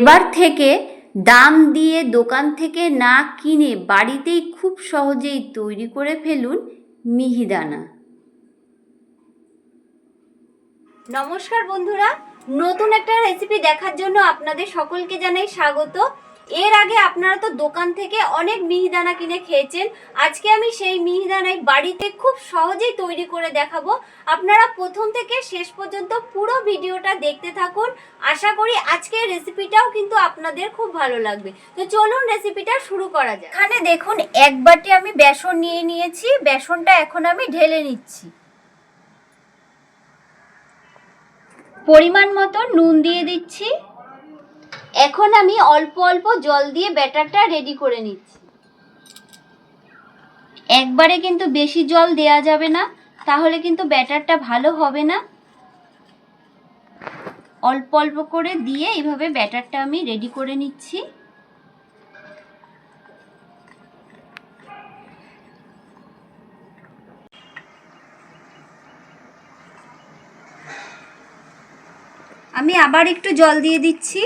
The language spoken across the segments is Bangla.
এবার থেকে দাম দিয়ে দোকান থেকে না কিনে বাড়িতেই খুব সহজেই তৈরি করে ফেলুন মিহিদানা। নমস্কার বন্ধুরা, নতুন একটা রেসিপি দেখার জন্য আপনাদের সকলকে জানাই স্বাগত। এর আগে আপনারা তো দোকান থেকে অনেক মিহিদানা কিনে খেয়েছেন। আজকে আমি সেই মিহিদানাই বাড়িতে খুব সহজেই তৈরি করে দেখাবো। আপনারা প্রথম থেকে শেষ পর্যন্ত পুরো ভিডিওটা দেখতে থাকুন। আশা করি আজকের রেসিপিটাও কিন্তু আপনাদের খুব ভালো লাগবে। তো চলুন রেসিপিটা শুরু করা যাক। এখানে দেখুন, এক বাটি আমি বেসন নিয়ে নিয়েছি। বেসনটা এখন আমি ঢেলে নিচ্ছি। পরিমাণ মতো নুন দিয়ে দিচ্ছি। এখন আমি অল্প অল্প জল দিয়ে ব্যাটারটা রেডি করে নিচ্ছি। একবারে কিন্তু বেশি জল দেয়া যাবে না, তাহলে কিন্তু ব্যাটারটা ভালো হবে না। অল্প অল্প করে দিয়ে এইভাবে ব্যাটারটা আমি রেডি করে নিচ্ছি। আমি আবার একটু জল দিয়ে দিচ্ছি।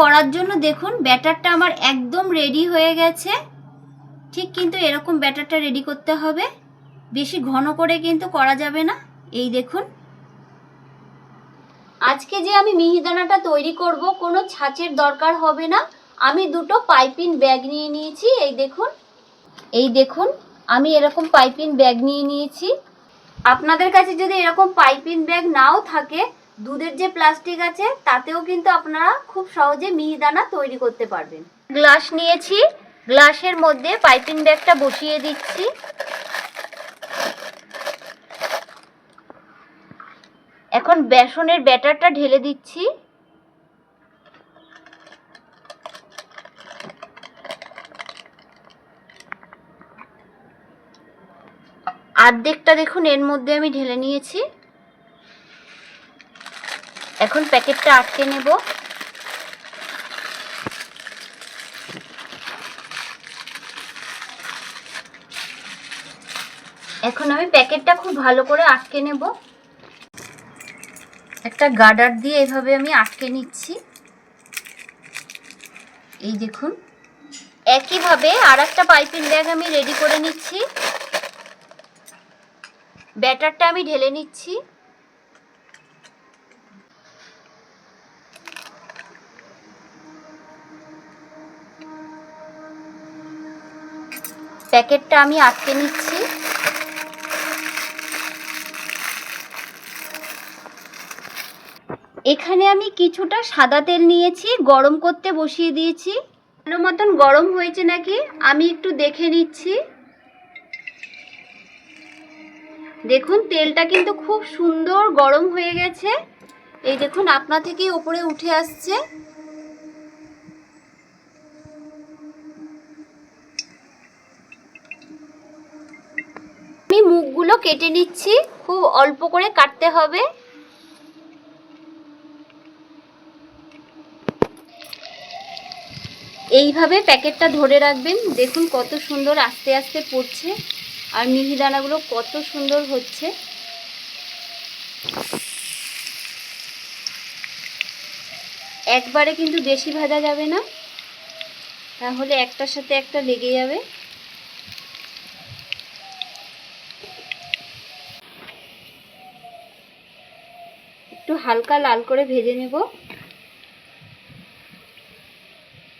করার জন্য দেখুন, ব্যাটারটা আমার একদম রেডি হয়ে গেছে। ঠিক কিন্তু এরকম ব্যাটারটা রেডি করতে হবে। বেশি ঘন করে কিন্তু করা যাবে না। এই দেখুন। আজকে যে আমি মিহিদানাটা তৈরি করব, কোনো ছাঁচের দরকার হবে না। আমি দুটো পাইপিং ব্যাগ নিয়ে নিয়েছি, এই দেখুন। এই দেখুন, আমি এরকম পাইপিং ব্যাগ নিয়ে নিয়েছি। আপনাদের কাছে যদি এরকম পাইপিং ব্যাগ নাও থাকে দুধের যে প্লাস্টিক আছে, তাতেও কিন্তু আপনারা খুব সহজে মিহিদানা তৈরি করতে পারবেন। গ্লাস নিয়েছি, গ্লাসের মধ্যে পাইপিং ব্যাগটা বসিয়ে দিচ্ছি। এখন বেসনের ব্যাটারটা ঢেলে দিচ্ছি। আর্ধেকটা দেখুন, এর মধ্যে আমি ঢেলে নিয়েছি। এখন প্যাকেটটা আটকে নেব। এখন আমি প্যাকেটটা খুব ভালো করে আটকে নেব। একটা গার্ডার দিয়ে এভাবে আমি আটকে নিচ্ছি। এই দেখুন, একইভাবে আর একটা পাইপিং ব্যাগ আমি রেডি করে নিচ্ছি। ব্যাটারটা আমি ঢেলে নিচ্ছি। প্যাকেটটা আমি আটকে নিচ্ছি। এখানে আমি কিছুটা সাদা তেল নিয়েছি, গরম করতে বসিয়ে দিয়েছি। ভালো মতন গরম হয়েছে নাকি? আমি একটু দেখে নিচ্ছি। দেখুন, তেলটা কিন্তু খুব সুন্দর গরম হয়ে গেছে। এই দেখুন, আপনা থেকেই ওপরে উঠে আসছে। মুখগুলো কেটে নিচ্ছি। খুব অল্প করে কাটতে হবে। এইভাবে প্যাকেটটা ধরে রাখবেন। দেখুন কত সুন্দর আস্তে আস্তে পড়ছে আর মিহিদানাগুলো কত সুন্দর হচ্ছে। একবারে কিন্তু বেশি ভাজা যাবে না। তাহলে একটার সাথে একটা লেগে যাবে। একটু হালকা লাল করে ভেজে নেব।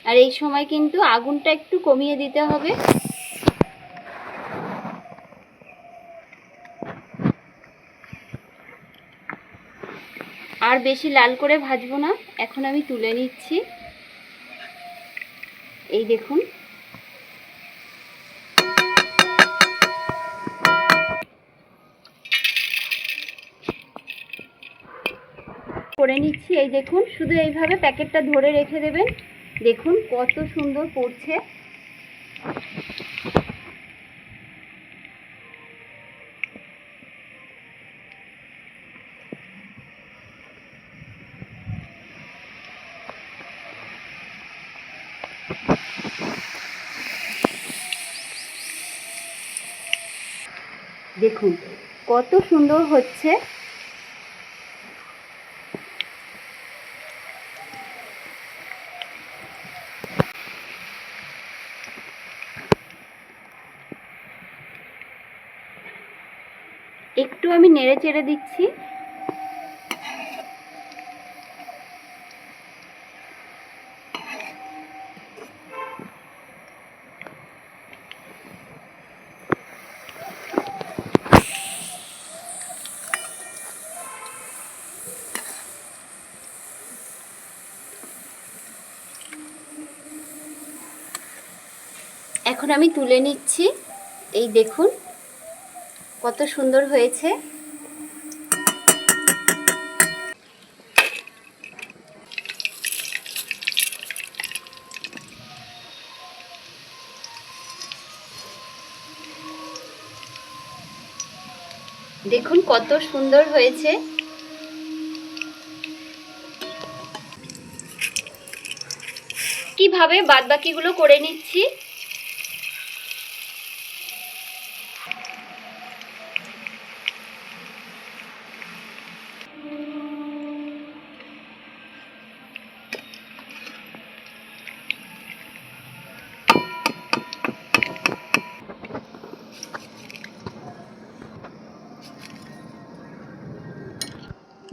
আর এই সময় কিন্তু আগুনটা একটু কমিয়ে দিতে হবে। আর বেশি লাল করে ভাজবো না। এখন আমি তুলে নিচ্ছি। এই দেখুন। করে নিচ্ছি। এই দেখুন, শুধু এইভাবে প্যাকেটটা ধরে রেখে দেবেন। দেখুন কত সুন্দর পড়ছে। দেখুন কত সুন্দর হচ্ছে। একটু আমি নেড়ে চেড়ে দিচ্ছি। এখন আমি তুলে নিচ্ছি। এই দেখুন। কত সুন্দর হয়েছে। দেখুন কত সুন্দর হয়েছে। কীভাবে বাদবাকিগুলো করে নিচ্ছি?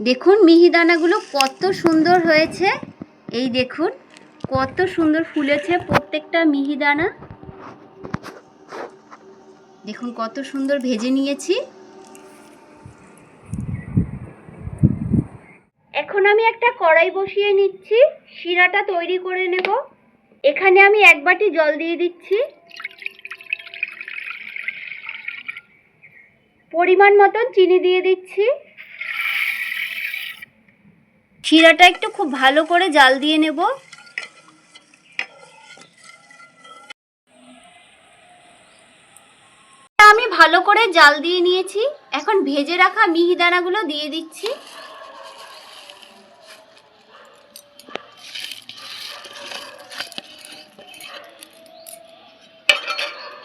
দেখুন মিহিদানাগুলো কত সুন্দর হয়েছে। এই দেখুন, কত সুন্দর ফুলেছে প্রত্যেকটা মিহিদানা। দেখুন কত সুন্দর ভেজে নিয়েছি। এখন আমি একটা কড়াই বসিয়ে নিচ্ছি, শিরাটা তৈরি করে নেব। এখানে আমি এক বাটি জল দিয়ে দিচ্ছি। পরিমাণ মতন চিনি দিয়ে দিচ্ছি। শিরাটা একটু খুব ভালো করে জাল দিয়ে নেব। আমি ভালো করে জাল দিয়ে নিয়েছি। এখন ভেজে রাখা মিহিদানাগুলো দিয়ে দিচ্ছি।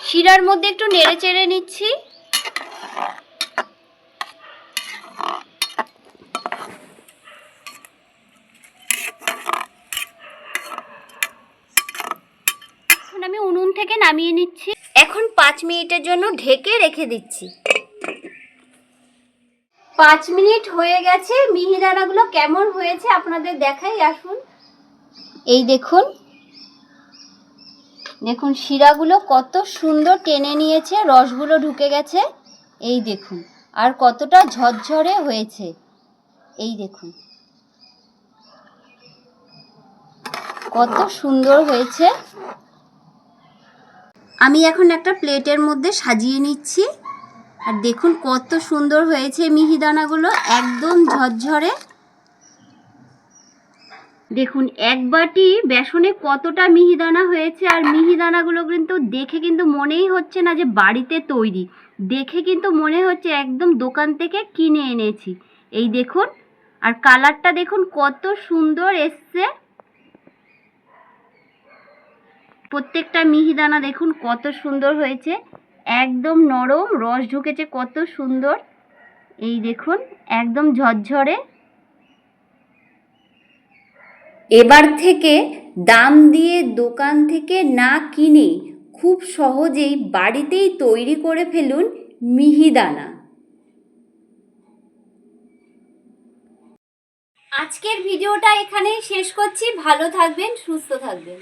শিরার মধ্যে একটু নেড়ে চেড়ে নিচ্ছি এখন আমি উনুন থেকে নামিয়ে নিচ্ছি। এখন পাঁচ মিনিটের জন্য ঢেকে রেখে দিচ্ছি। পাঁচ মিনিট হয়ে গেছে। মিহিদানাগুলো কেমন হয়েছে আপনাদের দেখাই, আসুন। এই দেখুন। দেখুন, শিরাগুলো কত সুন্দর টেনে নিয়েছে, রসগুলো ঢুকে গেছে। এই দেখুন, আর কতটা ঝরঝরে হয়েছে। এই দেখুন। কত সুন্দর হয়েছে। আমি এখন একটা প্লেটের মধ্যে সাজিয়ে নিচ্ছি। আর দেখুন কত সুন্দর হয়েছে মিহিদানাগুলো, একদম ঝরঝরে। দেখুন, এক বাটি বেসনে কতটা মিহিদানা হয়েছে, আর মিহিদানাগুলো কিন্তু দেখে কিন্তু মনেই হচ্ছে না যে বাড়িতে তৈরি। দেখে কিন্তু মনে হচ্ছে একদম দোকান থেকে কিনে এনেছি। এই দেখুন, আর কালারটা দেখুন কত সুন্দর এসছে। প্রত্যেকটা মিহিদানা দেখুন কত সুন্দর হয়েছে। একদম নরম রস ঢুকেছে কত সুন্দর। এই দেখুন একদম ঝরঝরে। এবার থেকে দাম দিয়ে দোকান থেকে না কিনে খুব সহজেই বাড়িতেই তৈরি করে ফেলুন মিহিদানা। আজকের ভিডিওটা এখানেই শেষ করছি। ভালো থাকবেন সুস্থ থাকবেন।